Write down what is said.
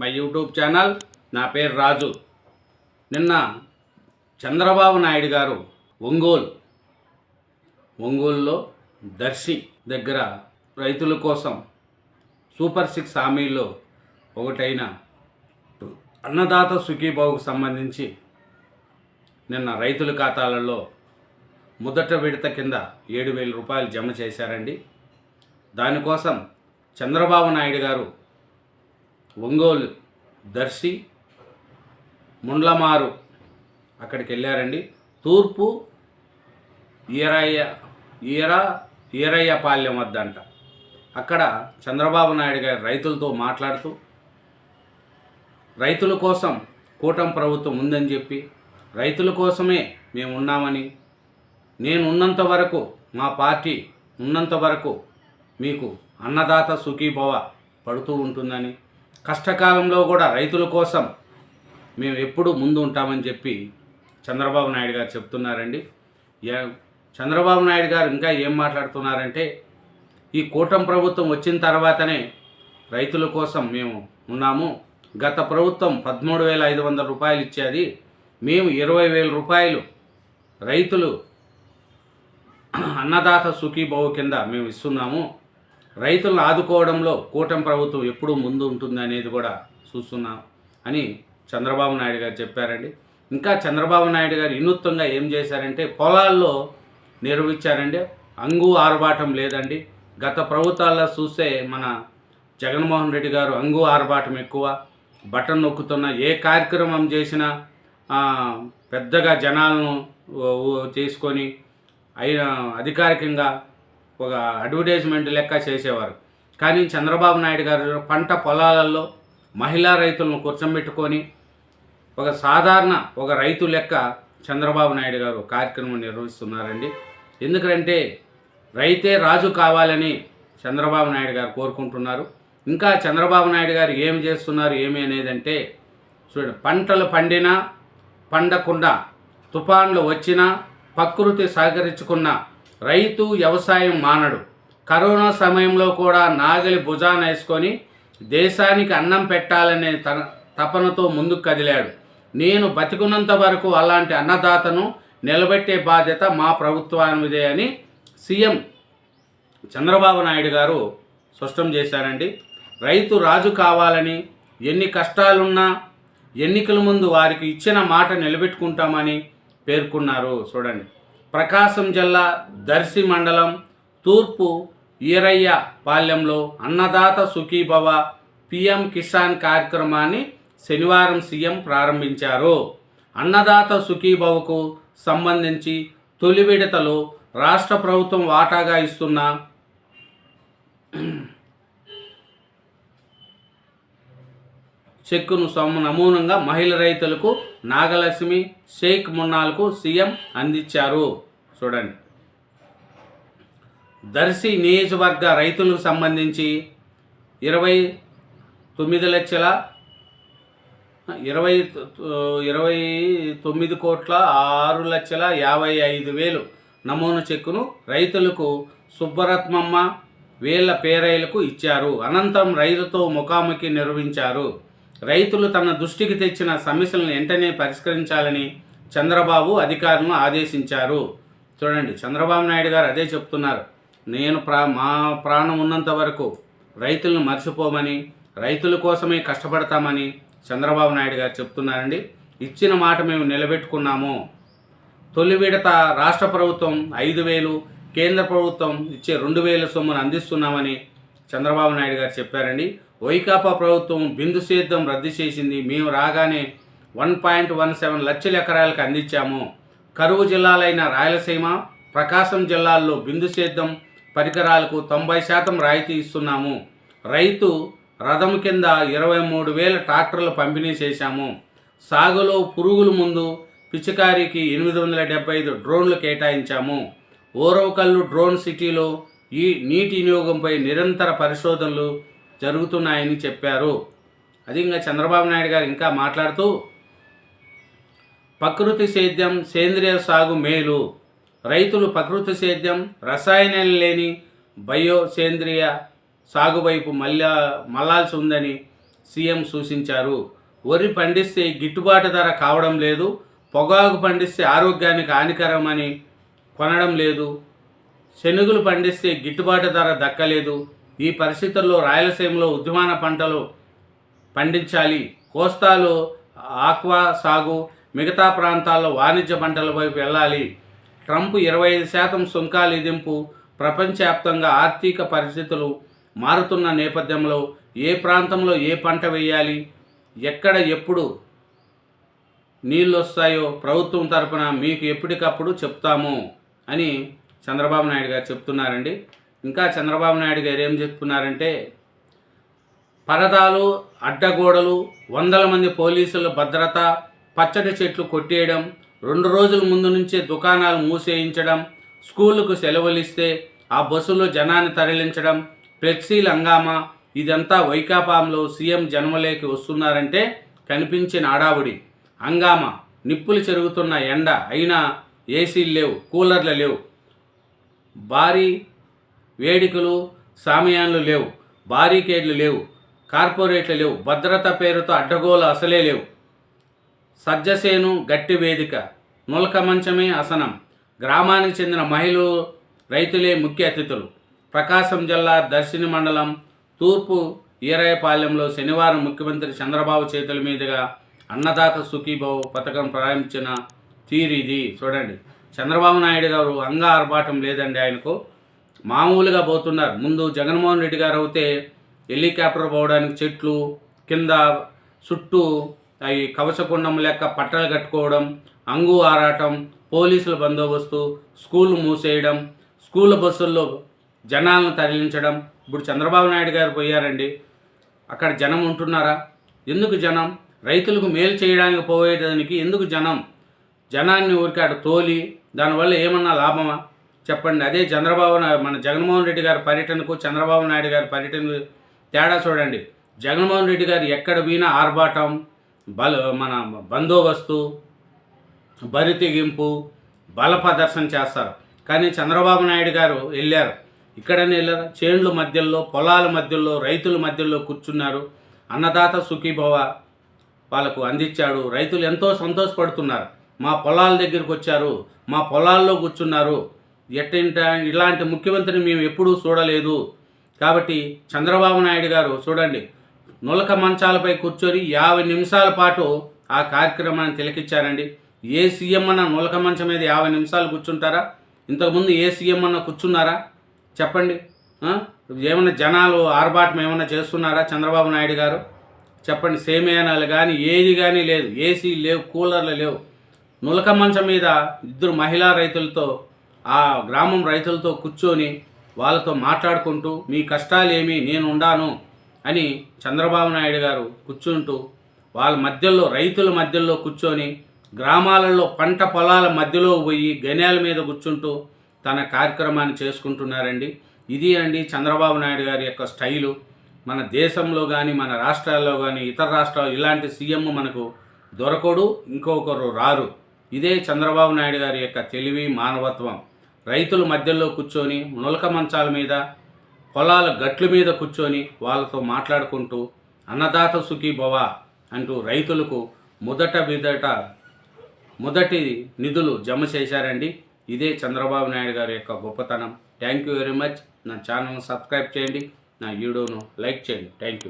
My YouTube channel నా పేరు రాజు. నిన్న చంద్రబాబు నాయుడు గారు ఒంగోలు ఒంగోలులో దర్శి దగ్గర రైతుల కోసం సూపర్ సిక్స్ హామీల్లో ఒకటైన అన్నదాత సుఖీబాబుకు సంబంధించి నిన్న రైతుల ఖాతాలలో మొదట విడత కింద ఏడు వేల రూపాయలు జమ చేశారండి. దానికోసం చంద్రబాబు నాయుడు గారు ఒంగోలు దర్శి ముండ్లమారు అక్కడికి వెళ్ళారండి. తూర్పు ఈరయ్య ఈర ఈరయ్యపాలెం వద్ద అంట అక్కడ చంద్రబాబు నాయుడు గారు రైతులతో మాట్లాడుతూ రైతుల కోసం కూటమి ప్రభుత్వం ఉందని చెప్పి రైతుల కోసమే మేము ఉన్నామని నేను ఉన్నంత వరకు మా పార్టీ ఉన్నంత వరకు మీకు అన్నదాత సుఖీభవ పడుతూ ఉంటుందని కష్టకాలంలో కూడా రైతుల కోసం మేము ఎప్పుడూ ముందు ఉంటామని చెప్పి చంద్రబాబు నాయుడు గారు చెప్తున్నారండి. చంద్రబాబు నాయుడు గారు ఇంకా ఏం మాట్లాడుతున్నారంటే ఈ కూటమి ప్రభుత్వం వచ్చిన తర్వాతనే రైతుల కోసం మేము ఉన్నాము. గత ప్రభుత్వం పదమూడు వేల ఐదు వందల రూపాయలు ఇచ్చేది. మేము ఇరవై వేల రూపాయలు రైతులు అన్నదాత సుఖీభవ కింద మేము ఇస్తున్నాము. రైతులను ఆదుకోవడంలో కూటమి ప్రభుత్వం ఎప్పుడూ ముందు ఉంటుంది అనేది కూడా చూస్తున్నాం అని చంద్రబాబు నాయుడు గారు చెప్పారండి. ఇంకా చంద్రబాబు నాయుడు గారు వినూత్నంగా ఏం చేశారంటే పొలాల్లో నిర్వహించారండి అంగు ఆర్భాటం లేదండి. గత ప్రభుత్వాల్లో చూస్తే మన జగన్మోహన్ రెడ్డి గారు అంగు ఆర్భాటం ఎక్కువ బటన్ నొక్కుతున్న ఏ కార్యక్రమం చేసినా పెద్దగా జనాలను తీసుకొని చేసుకొని అయిన అధికారికంగా ఒక అడ్వర్టైజ్మెంట్ లెక్క చేసేవారు. కానీ చంద్రబాబు నాయుడు గారు పంట పొలాలలో మహిళా రైతులను కూర్చోబెట్టుకొని ఒక సాధారణ ఒక రైతు లెక్క చంద్రబాబు నాయుడు గారు కార్యక్రమం నిర్వహిస్తున్నారండి. ఎందుకంటే రైతే రాజు కావాలని చంద్రబాబు నాయుడు గారు కోరుకుంటున్నారు. ఇంకా చంద్రబాబు నాయుడు గారు ఏం చేస్తున్నారు ఏమి అనేదంటే చూడండి పంటలు పండినా పండకుండా తుఫాన్లు వచ్చినా ప్రకృతి సహకరించుకున్న రైతు వ్యవసాయం మానడు. కరోనా సమయంలో కూడా నాగలి భుజాన వేసుకొని దేశానికి అన్నం పెట్టాలనే తన తపనతో ముందుకు కదిలాడు. నేను బతికున్నంత వరకు అలాంటి అన్నదాతను నిలబెట్టే బాధ్యత మా ప్రభుత్వానిదే అని సీఎం చంద్రబాబు నాయుడు గారు స్పష్టం చేశారండి. రైతు రాజు కావాలని ఎన్ని కష్టాలున్నా ఎన్నికల ముందు వారికి ఇచ్చిన మాట నిలబెట్టుకుంటామని పేర్కొన్నారు. చూడండి. ప్రకాశం జిల్లా దర్శి మండలం తూర్పు ఈరయ్య పాలెంలో అన్నదాత సుఖీభవ పిఎం కిసాన్ కార్యక్రమాన్ని శనివారం సీఎం ప్రారంభించారు. అన్నదాత సుఖీభవకు సంబంధించి తొలి విడతలో రాష్ట్ర ప్రభుత్వం వాటాగా ఇస్తున్న చెక్కును నమూనంగా మహిళ రైతులకు నాగలక్ష్మి షేక్ మున్నాలకు సీఎం అందించారు. చూడండి. దర్శి నియోజకవర్గ రైతులకు సంబంధించి ఇరవై తొమ్మిది లక్షల ఇరవై ఇరవై తొమ్మిది కోట్ల ఆరు లక్షల యాభై ఐదు వేలు నమూనా చెక్కును రైతులకు సుబ్బరత్మమ్మ వీళ్ళ పేరైలకు ఇచ్చారు. అనంతరం రైతుతో ముఖాముఖి నిర్వహించారు. రైతులు తన దృష్టికి తెచ్చిన సమస్యలను వెంటనే పరిష్కరించాలని చంద్రబాబు అధికారులను ఆదేశించారు. చూడండి చంద్రబాబు నాయుడు గారు అదే చెప్తున్నారు. నేను ప్రా మా ప్రాణం ఉన్నంత వరకు రైతులను మర్చిపోమని రైతుల కోసమే కష్టపడతామని చంద్రబాబు నాయుడు గారు చెప్తున్నారండి. ఇచ్చిన మాట మేము నిలబెట్టుకున్నాము. తొలి విడత రాష్ట్ర ప్రభుత్వం ఐదు వేలు కేంద్ర ప్రభుత్వం ఇచ్చే రెండు వేల సొమ్మును అందిస్తున్నామని చంద్రబాబు నాయుడు గారు చెప్పారండి. వైకాపా ప్రభుత్వం బిందు సేద్యం రద్దు చేసింది. మేము రాగానే వన్ పాయింట్ వన్ సెవెన్ లక్షల ఎకరాలకు అందించాము. కరువు జిల్లాలైన రాయలసీమ ప్రకాశం జిల్లాల్లో బిందు సేద్యం పరికరాలకు తొంభై శాతం రాయితీ ఇస్తున్నాము. రైతు రథం కింద ఇరవై మూడు వేల ట్రాక్టర్లు పంపిణీ చేశాము. సాగులో పురుగుల ముందు పిచికారికి ఎనిమిది వందల డెబ్బై ఐదు డ్రోన్లు కేటాయించాము. ఓరవకల్లు డ్రోన్ సిటీలో ఈ నీటి వినియోగంపై నిరంతర పరిశోధనలు జరుగుతున్నాయని చెప్పారు. అది ఇంకా చంద్రబాబు నాయుడు గారు ఇంకా మాట్లాడుతూ ప్రకృతి సేద్యం సేంద్రియ సాగు మేలు. రైతులు ప్రకృతి సేద్యం రసాయనాలు లేని బయో సేంద్రియ సాగు వైపు మళ్ళా మళ్ళాల్సి ఉందని సీఎం సూచించారు. వరి పండిస్తే గిట్టుబాటు ధర కావడం లేదు పొగాకు పండిస్తే ఆరోగ్యానికి హానికరమని కొనడం లేదు శనుగులు పండిస్తే గిట్టుబాటు ధర దక్కలేదు. ఈ పరిస్థితుల్లో రాయలసీమలో ఉద్యమాన పంటలు పండించాలి. కోస్తాలో ఆక్వా సాగు మిగతా ప్రాంతాల్లో వాణిజ్య పంటల వైపు వెళ్ళాలి. ట్రంప్ ఇరవై ఐదు శాతం సుంకాలు విధింపు ప్రపంచవ్యాప్తంగా ఆర్థిక పరిస్థితులు మారుతున్న నేపథ్యంలో ఏ ప్రాంతంలో ఏ పంట వేయాలి ఎక్కడ ఎప్పుడు నీళ్ళు వస్తాయో ప్రభుత్వం తరపున మీకు ఎప్పటికప్పుడు చెప్తాము అని చంద్రబాబు నాయుడు గారు చెప్తున్నారండి. ఇంకా చంద్రబాబు నాయుడు గారు ఏం చెప్తున్నారంటే పరదాలు అడ్డగోడలు వందల మంది పోలీసుల భద్రత పచ్చడి చెట్లు కొట్టేయడం రెండు రోజుల ముందు నుంచే దుకాణాలు మూసేయించడం స్కూళ్ళకు సెలవులు ఇస్తే ఆ బస్సులో జనాన్ని తరలించడం ఫ్లెక్సీల హంగామా ఇదంతా వైకాపాంలో సీఎం జన్మలేకి వస్తున్నారంటే కనిపించిన ఆడావుడి హంగామా నిప్పులు చెరుగుతున్న ఎండ అయినా ఏసీలు లేవు కూలర్లు లేవు. భారీ వేడికలు సామయాన్లు లేవు బారీకేడ్లు లేవు కార్పొరేట్లు లేవు భద్రత పేరుతో అడ్డగోలు అసలే లేవు. సజ్జసేను గట్టి వేదిక నులక మంచమే అసనం గ్రామానికి చెందిన మహిళలు రైతులే ముఖ్య అతిథులు. ప్రకాశం జిల్లా దర్శిని మండలం తూర్పు ఈరాయపాలెంలో శనివారం ముఖ్యమంత్రి చంద్రబాబు చేతుల మీదుగా అన్నదాత సుఖీభావ్ పథకం ప్రారంభించిన తీరిది. ఇది చూడండి చంద్రబాబు నాయుడు గారు అంగ ఆర్భాటం లేదండి ఆయనకు. మామూలుగా పోతున్నారు. ముందు జగన్మోహన్ రెడ్డి గారు అయితే హెలికాప్టర్ పోవడానికి చెట్లు కింద చుట్టూ అవి కవచకుండం లెక్క పట్టలు కట్టుకోవడం అంగు ఆరాటం పోలీసుల బందోబస్తు స్కూల్ మూసేయడం స్కూల్ బస్సుల్లో జనాలను తరలించడం. ఇప్పుడు చంద్రబాబు నాయుడు గారు పోయారండి. అక్కడ జనం ఉంటున్నారా? ఎందుకు జనం? రైతులకు మేలు చేయడానికి పోయేదానికి ఎందుకు జనం? జనాన్ని ఊరికాడు తోలి దానివల్ల ఏమన్నా లాభమా? చెప్పండి. అదే చంద్రబాబు మన జగన్మోహన్ రెడ్డి గారి పర్యటనకు చంద్రబాబు నాయుడు గారి పర్యటనకు తేడా చూడండి. జగన్మోహన్ రెడ్డి గారు ఎక్కడ పోయినా ఆర్భాటం బల మన బందోబస్తు బరితెగింపు బల ప్రదర్శన చేస్తారు. కానీ చంద్రబాబు నాయుడు గారు వెళ్ళారు. ఇక్కడనే వెళ్ళారు. చేండ్ల మధ్యలో పొలాల మధ్యలో రైతుల మధ్యలో కూర్చున్నారు. అన్నదాత సుఖీభవ వాళ్ళకు అందించాడు. రైతులు ఎంతో సంతోషపడుతున్నారు. మా పొలాల దగ్గరికి వచ్చారు. మా పొలాల్లో కూర్చున్నారు. ఎట్టింట? ఇలాంటి ముఖ్యమంత్రిని మేము ఎప్పుడూ చూడలేదు. కాబట్టి చంద్రబాబు నాయుడు గారు చూడండి. నులక మంచాలపై కూర్చొని యాభై నిమిషాల పాటు ఆ కార్యక్రమాన్ని తిలకిచ్చారండి. ఏ సీఎం అన్న నులక మంచం మీద యాభై నిమిషాలు కూర్చుంటారా? ఇంతకుముందు ఏ సీఎం అన్న కూర్చున్నారా? చెప్పండి. ఏమైనా జనాలు ఆర్భాటం ఏమైనా చేస్తున్నారా చంద్రబాబు నాయుడు గారు? చెప్పండి. సేమయానాలు కానీ ఏది కానీ లేదు. ఏసీ లేవు కూలర్లు లేవు. నులక మంచం మీద ఇద్దరు మహిళా రైతులతో ఆ గ్రామం రైతులతో కూర్చొని వాళ్ళతో మాట్లాడుకుంటూ మీ కష్టాలు ఏమి నేను ఉండాను. అని చంద్రబాబు నాయుడు గారు కూర్చుంటూ వాళ్ళ మధ్యలో రైతుల మధ్యలో కూర్చొని గ్రామాలలో పంట పొలాల మధ్యలో పోయి గనేల మీద కూర్చుంటూ తన కార్యక్రమాన్ని చేసుకుంటున్నారండి. ఇది అండి చంద్రబాబు నాయుడు గారి యొక్క స్టైలు. మన దేశంలో కానీ మన రాష్ట్రాల్లో కానీ ఇతర రాష్ట్రాలు ఇలాంటి సీఎం మనకు దొరకడు ఇంకొకరు రారు. ఇదే చంద్రబాబు నాయుడు గారి యొక్క తెలివి మానవత్వం. రైతుల మధ్యలో కూర్చొని నులక మంచాల మీద పొలాల గట్ల మీద కూర్చొని వాళ్ళతో మాట్లాడుకుంటూ అన్నదాత సుఖీభవ అంటూ రైతులకు మొదట మీదట మొదటి నిధులు జమ చేశారండి. ఇదే చంద్రబాబు నాయుడు గారి యొక్క గొప్పతనం. Thank you very much. నా ఛానల్ను సబ్స్క్రైబ్ చేయండి. నా వీడియోను లైక్ చేయండి. Thank you.